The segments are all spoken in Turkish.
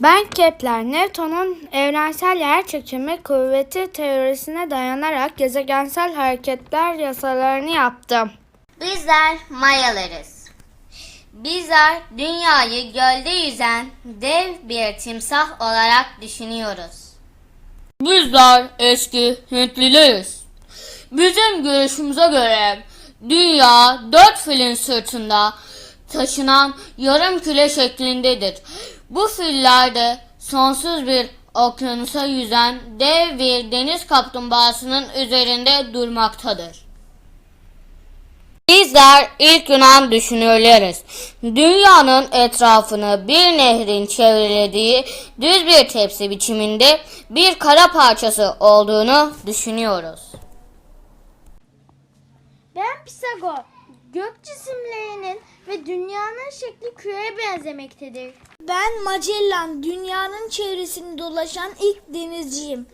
Ben Kepler, Newton'un evrensel yerçekimi kuvveti teorisine dayanarak gezegensel hareketler yasalarını yaptım. Bizler Mayalarız. Bizler dünyayı gölde yüzen dev bir timsah olarak düşünüyoruz. Bizler eski Hintlileriz. Bizim görüşümüze göre dünya dört filin sırtında taşınan yarım küre şeklindedir. Bu filler de sonsuz bir okyanusa yüzen dev bir deniz kaplumbağasının üzerinde durmaktadır. Bizler ilk Yunan düşünürleriz. Dünyanın etrafını bir nehrin çevrelediği düz bir tepsi biçiminde bir kara parçası olduğunu düşünüyoruz. Ben Pisagor. Gök cisimlerinin ve dünyanın şekli küreye benzemektedir. Ben Magellan. Dünyanın çevresini dolaşan ilk denizciyim.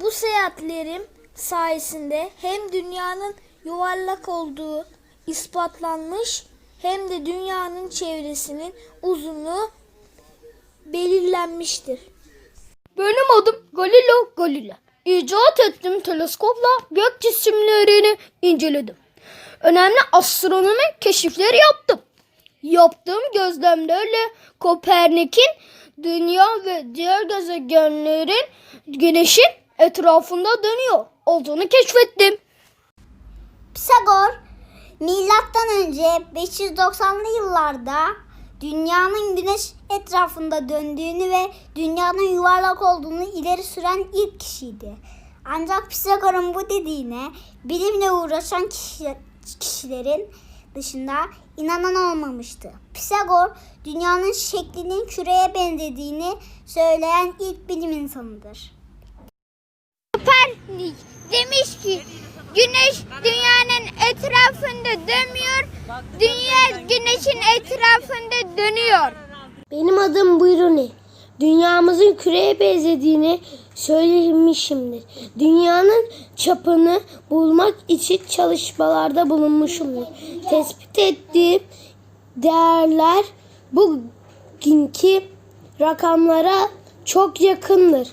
Bu seyahatlerim sayesinde hem dünyanın yuvarlak olduğu ispatlanmış hem de dünyanın çevresinin uzunluğu belirlenmiştir. Benim adım Galileo Galilei. İcat ettiğim teleskopla gök cisimlerini inceledim. Önemli astronomi keşifleri yaptım. Yaptığım gözlemlerle Kopernik'in dünya ve diğer gezegenlerin güneşin etrafında dönüyor olduğunu keşfettim. Pisagor milattan önce 590'lı yıllarda dünyanın güneş etrafında döndüğünü ve dünyanın yuvarlak olduğunu ileri süren ilk kişiydi. Ancak Pisagor'un bu dediğine bilimle uğraşan kişi- kişilerin dışında inanan olmamıştı. Pisagor dünyanın şeklinin küreye benzediğini söyleyen ilk bilim insanıdır. Kopernik demiş ki güneş dünyanın etrafında dönmüyor, dünya güneşin etrafında dönüyor. Benim adım Buyruni. Dünyamızın küreye benzediğini söylemişimdir. Dünyanın çapını bulmak için çalışmalarda bulunmuşumdur. Tespit ettiğim değerler bugünkü rakamlara çok yakındır.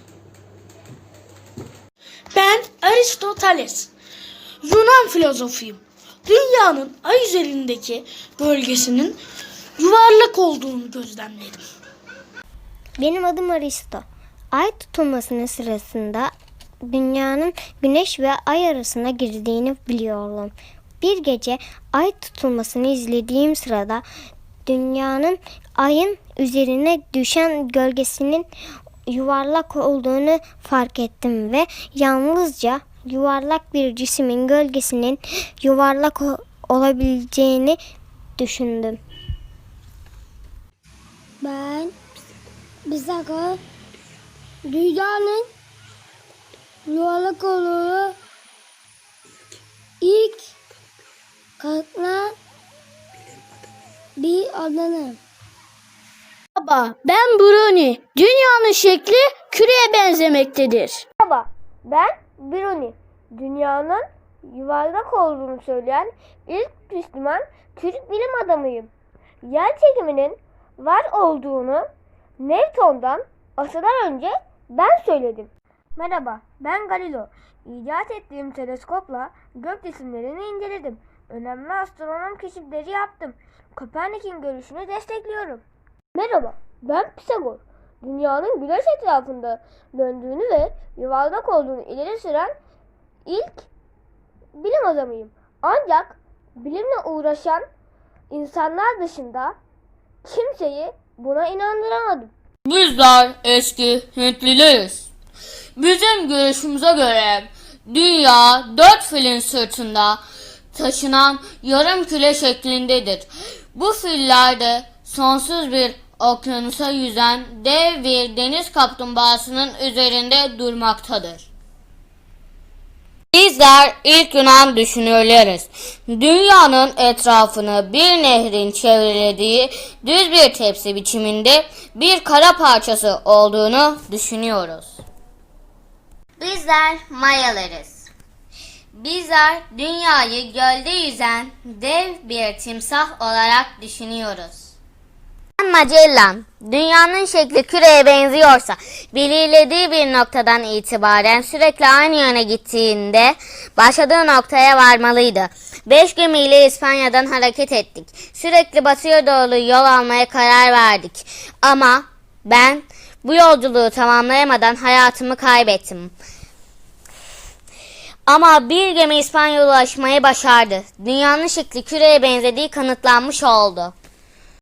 Ben Aristoteles. Yunan filozofuyum. Dünyanın ay üzerindeki bölgesinin yuvarlak olduğunu gözlemledim. Benim adım Aristo. Ay tutulmasının sırasında dünyanın güneş ve ay arasına girdiğini biliyorum. Bir gece ay tutulmasını izlediğim sırada dünyanın ayın üzerine düşen gölgesinin yuvarlak olduğunu fark ettim ve yalnızca yuvarlak bir cismin gölgesinin yuvarlak olabileceğini düşündüm. Ben Pisagor dünyanın yuvarlak olduğunu ilk kanıtlayan bir adamım. Merhaba, ben Bruni. Dünyanın şekli küreye benzemektedir. Merhaba, ben Bruni. Dünyanın yuvarlak olduğunu söyleyen ilk Müslüman Türk bilim adamıyım. Yer çekiminin var olduğunu Newton'dan asırlar önce ben söyledim. Merhaba, ben Galileo. İcat ettiğim teleskopla gök cisimlerini inceledim. Önemli astronom keşifleri yaptım. Kopernik'in görüşünü destekliyorum. Merhaba, ben Pisagor. Dünyanın güneş etrafında döndüğünü ve yuvarlak olduğunu ileri süren ilk bilim adamıyım. Ancak bilimle uğraşan insanlar dışında kimseyi buna inandıramadım. Bizler eski Hintlileriz. Bizim görüşümüze göre dünya dört filin sırtında taşınan yarım küre şeklindedir. Bu filler de sonsuz bir okyanusa yüzen dev bir deniz kaplumbağasının üzerinde durmaktadır. Bizler ilk Yunan düşünürleriz. Dünyanın etrafını bir nehrin çevrelediği düz bir tepsi biçiminde bir kara parçası olduğunu düşünüyoruz. Bizler Mayalarız. Bizler dünyayı gölde yüzen dev bir timsah olarak düşünüyoruz. Magellan, dünyanın şekli küreye benziyorsa belirlediği bir noktadan itibaren sürekli aynı yöne gittiğinde başladığı noktaya varmalıydı. Beş gemiyle İspanya'dan hareket ettik. Sürekli batıya doğru yol almaya karar verdik. Ama ben bu yolculuğu tamamlayamadan hayatımı kaybettim. Ama bir gemi İspanya'ya ulaşmayı başardı. Dünyanın şekli küreye benzediği kanıtlanmış oldu.